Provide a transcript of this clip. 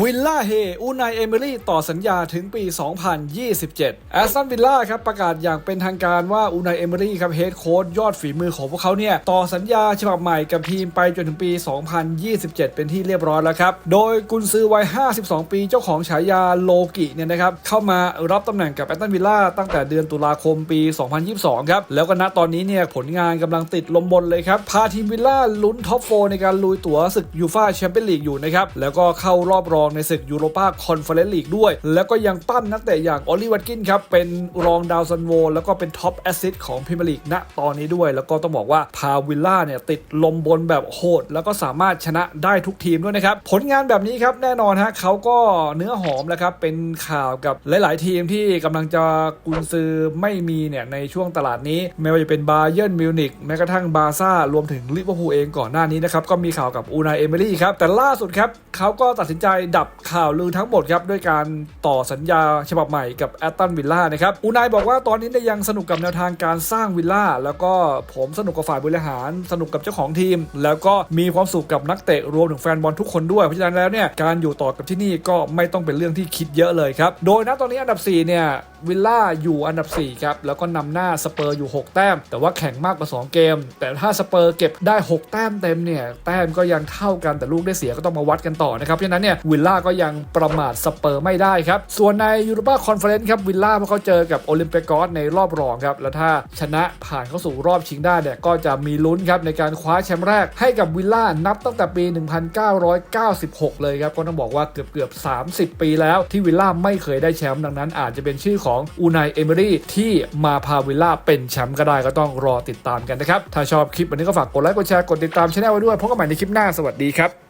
วิลล่าเฮอูนายเอมิลี่ต่อสัญญาถึงปี 2027 แอสตันวิลล่าครับประกาศอย่างเป็นทางการว่าอูนายเอมิลี่ครับเฮดโค้ชยอดฝีมือของพวกเขาเนี่ยต่อสัญญาฉบับใหม่กับทีมไปจนถึงปี 2027 เป็นที่เรียบร้อยแล้วครับ โดยกุนซือวัย 52 ปีเจ้าของฉายาโลกิเนี่ยนะครับเข้ามารับตำแหน่งกับแอสตันวิลล่าตั้งแต่เดือนตุลาคมปี 2022 ครับ แล้วก็ณตอนนี้เนี่ยผลงานกำลังติดลมบนเลยครับพาทีมวิลล่าลุ้นท็อปโฟในการลุยตั๋วศึกยูฟ่าแชมเปี้ยนลีกอยู่นะครับแล้วก็เข้ารอบรองในศึกยูโรปาคอนเฟอเรนซ์ลีกด้วย แล้วก็ยังปั้นนักเตะอย่างออลลี่วัตกินครับ เป็นรองดาวซันโวแล้วก็เป็นท็อปแอสซิสต์ของพรีเมียร์ลีกณตอนนี้ด้วย แล้วก็ต้องบอกว่าพาวิลล่าเนี่ยติดลมบนแบบโหด แล้วก็สามารถชนะได้ทุกทีมด้วยนะครับ ผลงานแบบนี้ครับแน่นอนฮะเขาก็เนื้อหอมแล้วครับเป็นข่าวกับหลาย ๆ ทีมที่กำลังจะกุนซือไม่มีเนี่ยในช่วงตลาดนี้ ไม่ว่าจะเป็นบาเยิร์นมิวนิกแม้กระทั่งบาซ่ารวมถึงลิเวอร์พูลเองก่อนหน้านี้นะครับก็มีข่าวกับอูนายเอเมรี่ครับแต่ล่าสุดครับเขาก็ตัดสินใจดับข่าวลือทั้งหมดครับ ด้วยการต่อสัญญาฉบับใหม่กับแอตตันวิลล่านะครับอูนายบอกว่าตอนนี้เนี่ยยังสนุกกับแนวทางการสร้างวิลล่าแล้วก็ผมสนุกกับฝ่ายบริหาร สนุกกับเจ้าของทีม แล้วก็มีความสุขกับนักเตะรวมถึงแฟนบอลทุกคนด้วยเพราะฉะนั้นแล้วเนี่ยการอยู่ต่อกับที่นี่ก็ไม่ต้องเป็นเรื่องที่คิดเยอะเลยครับโดยณตอนนี้อันดับ4เนี่ยวิลล่าอยู่อันดับ 4 ครับ แล้วก็นำหน้าสเปอร์อยู่ 6 แต้ม แต่ว่าแข่งมากกว่า 2 เกม แต่ถ้าสเปอร์เก็บได้ 6 แต้มเต็มเนี่ย แต้มก็ยังเท่ากันแต่ลูกได้เสียก็ต้องมาวัดกันต่อนะครับเพราะฉะนั้นเนี่ยวิลล่าก็ยังประมาทสเปอร์ไม่ได้ครับ ส่วนในยูโรปาคอนเฟอเรนซ์ครับวิลล่าพอเขาเจอกับโอลิมเปกอสในรอบรองครับแล้วถ้าชนะผ่านเข้าสู่รอบชิงได้เนี่ยก็จะมีลุ้นครับในการคว้าแชมป์แรกให้กับวิลล่านับตั้งแต่ปี 1996 เลยครับก็ต้องบอกว่าเกือบเกือบ 30 ปีแล้วที่วิลล่าไม่เคยได้แชมป์ดังนั้น อาจจะเป็นชื่อของอูนายเอเมรี่ที่มาพาวิลล่าเป็นแชมป์ก็ได้ก็ต้องรอติดตามกันนะครับถ้าชอบคลิปวันนี้ก็ฝากกดไลค์กดแชร์กดติดตามช่องไว้ด้วยพบกันใหม่ในคลิปหน้าสวัสดีครับ